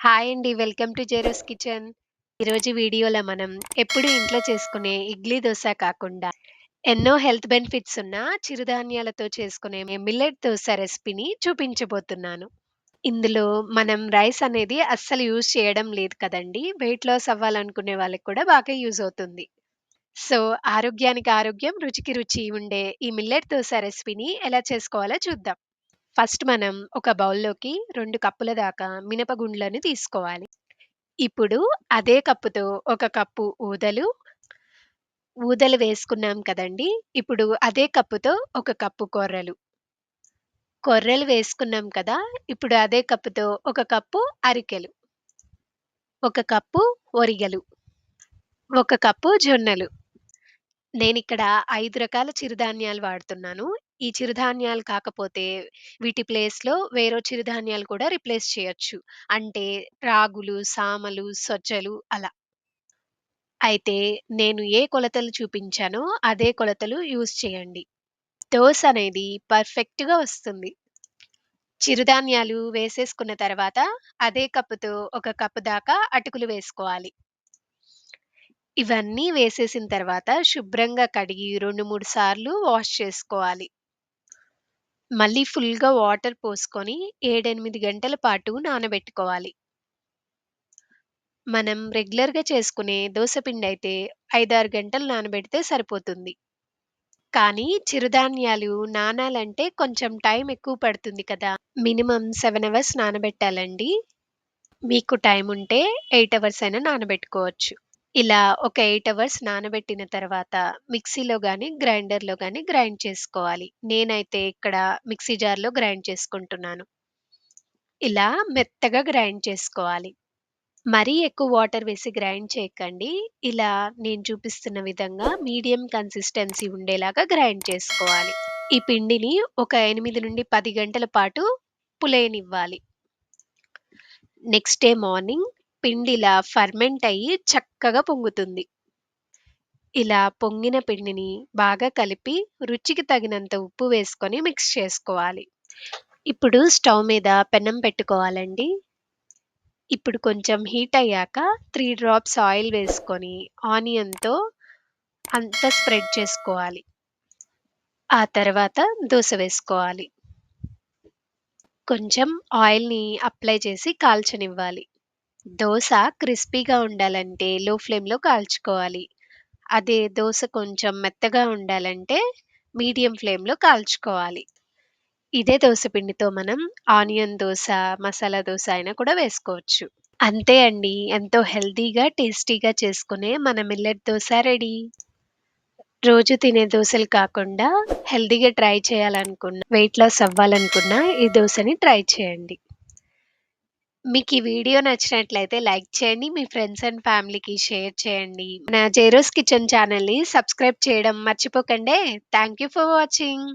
Hi అండి. Welcome to Jero's kitchen. ఈరోజు వీడియోలో మనం ఎప్పుడు ఇంట్లో చేసుకునే ఇడ్లీ, దోశ కాకుండా ఎన్నో హెల్త్ బెనిఫిట్స్ ఉన్న చిరుధాన్యాలతో చేసుకునే మిల్లెట్ దోశ రెసిపీని చూపించబోతున్నాను. ఇందులో మనం రైస్ అనేది అస్సలు యూజ్ చేయడం లేదు కదండీ! వెయిట్ లాస్ అవ్వాలనుకునే వాళ్ళకి కూడా బాగా యూజ్ అవుతుంది. సో, ఆరోగ్యానికి ఆరోగ్యం, రుచికి రుచి ఉండే ఈ మిల్లెట్ దోశ రెసిపీని ఎలా చేసుకోవాలో చూద్దాం. ఫస్ట్ మనం ఒక బౌల్‌లోకి 2 కప్పుల దాకా మినపగుండ్లను తీసుకోవాలి. ఇప్పుడు అదే కప్పుతో ఒక కప్పు ఊదలు ఊదలు వేసుకున్నాం కదండీ! ఇప్పుడు అదే కప్పుతో ఒక కప్పు కొర్రలు. కొర్రలు వేసుకున్నాం కదా! ఇప్పుడు అదే కప్పుతో ఒక కప్పు అరికెలు. ఒక కప్పు ఒరిగలు. ఒక కప్పు జొన్నలు. నేనిక్కడ 5 రకాల చిరుధాన్యాలు వాడుతున్నాను. ఈ చిరుధాన్యాలు కాకపోతే వీటి ప్లేస్‌లో వేరే చిరుధాన్యాలు కూడా రిప్లేస్ చేయొచ్చు. అంటే రాగులు, సామలు, సజ్జలు అలా. అయితే నేను ఏ కొలతలు చూపించానో అదే కొలతలు యూజ్ చేయండి. దోస అనేది పర్ఫెక్ట్‌గా వస్తుంది. చిరుధాన్యాలు వేసేసుకున్న తర్వాత అదే కప్పుతో ఒక కప్పు దాకా అటుకులు వేసుకోవాలి. ఇవన్నీ వేసేసిన తర్వాత శుభ్రంగా కడిగి 2, 3 సార్లు వాష్ చేసుకోవాలి. మళ్ళీ ఫుల్‌గా వాటర్ పోసుకొని 7, 8 గంటల పాటు నానబెట్టుకోవాలి. మనం రెగ్యులర్‌గా చేసుకునే దోస పిండయితే 5, 6 గంటలు నానబెడితే సరిపోతుంది. కానీ చిరుధాన్యాలు నానాలంటే కొంచెం టైం ఎక్కువ పడుతుంది కదా! మినిమమ్ 7 అవర్స్ నానబెట్టాలండి. మీకు టైం ఉంటే 8 అవర్స్ అయినా నానబెట్టుకోవచ్చు. ఇలా ఒక 8 అవర్స్ నానబెట్టిన తర్వాత మిక్సీలో గాని, గ్రైండర్‌లో గాని గ్రైండ్ చేసుకోవాలి. నేనైతే ఇక్కడ మిక్సీ జార్‌లో గ్రైండ్ చేసుకుంటున్నాను. ఇలా మెత్తగా గ్రైండ్ చేసుకోవాలి. మరీ ఎక్కువ వాటర్ వేసి గ్రైండ్ చేయకండి. ఇలా నేను చూపిస్తున్న విధంగా మీడియం కన్సిస్టెన్సీ ఉండేలాగా గ్రైండ్ చేసుకోవాలి. ఈ పిండిని ఒక 8-10 గంటల పాటు పులియనివ్వాలి. నెక్స్ట్ డే మార్నింగ్ పిండిలా ఫర్మెంట్ అయ్యి చక్కగా పొంగుతుంది. ఇలా పొంగిన పిండిని బాగా కలిపి రుచికి తగినంత ఉప్పు వేసుకొని మిక్స్ చేసుకోవాలి. ఇప్పుడు స్టవ్ మీద పెనం పెట్టుకోవాలండి. ఇప్పుడు కొంచెం హీట్ అయ్యాక త్రీ డ్రాప్స్ ఆయిల్ వేసుకొని ఆనియన్‌తో అంతా స్ప్రెడ్ చేసుకోవాలి. ఆ తర్వాత దోశ వేసుకోవాలి. కొంచెం ఆయిల్‌ని అప్లై చేసి కాల్చనివ్వాలి. దోస క్రిస్పీగా ఉండాలంటే లో ఫ్లేమ్‌లో కాల్చుకోవాలి. అదే దోస కొంచెం మెత్తగా ఉండాలంటే మీడియం ఫ్లేమ్‌లో కాల్చుకోవాలి. ఇదే దోస పిండితో మనం ఆనియన్ దోస, మసాలా దోస అయినా కూడా వేసుకోవచ్చు. అంతే అండి. ఎంతో హెల్తీగా, టేస్టీగా చేసుకునే మన మిల్లెట్ దోస రెడీ. రోజు తినే దోసలు కాకుండా హెల్తీగా ట్రై చేయాలనుకున్న, వెయిట్ లాస్ అవ్వాలనుకున్న ఈ దోసని ట్రై చేయండి. మీకు ఈ వీడియో నచ్చినట్లయితే లైక్ చేయండి. మీ ఫ్రెండ్స్ అండ్ ఫ్యామిలీకి షేర్ చేయండి. నా జెరోస్ కిచెన్ ఛానల్ని సబ్స్క్రైబ్ చేయడం మర్చిపోకండే. Thank you for watching.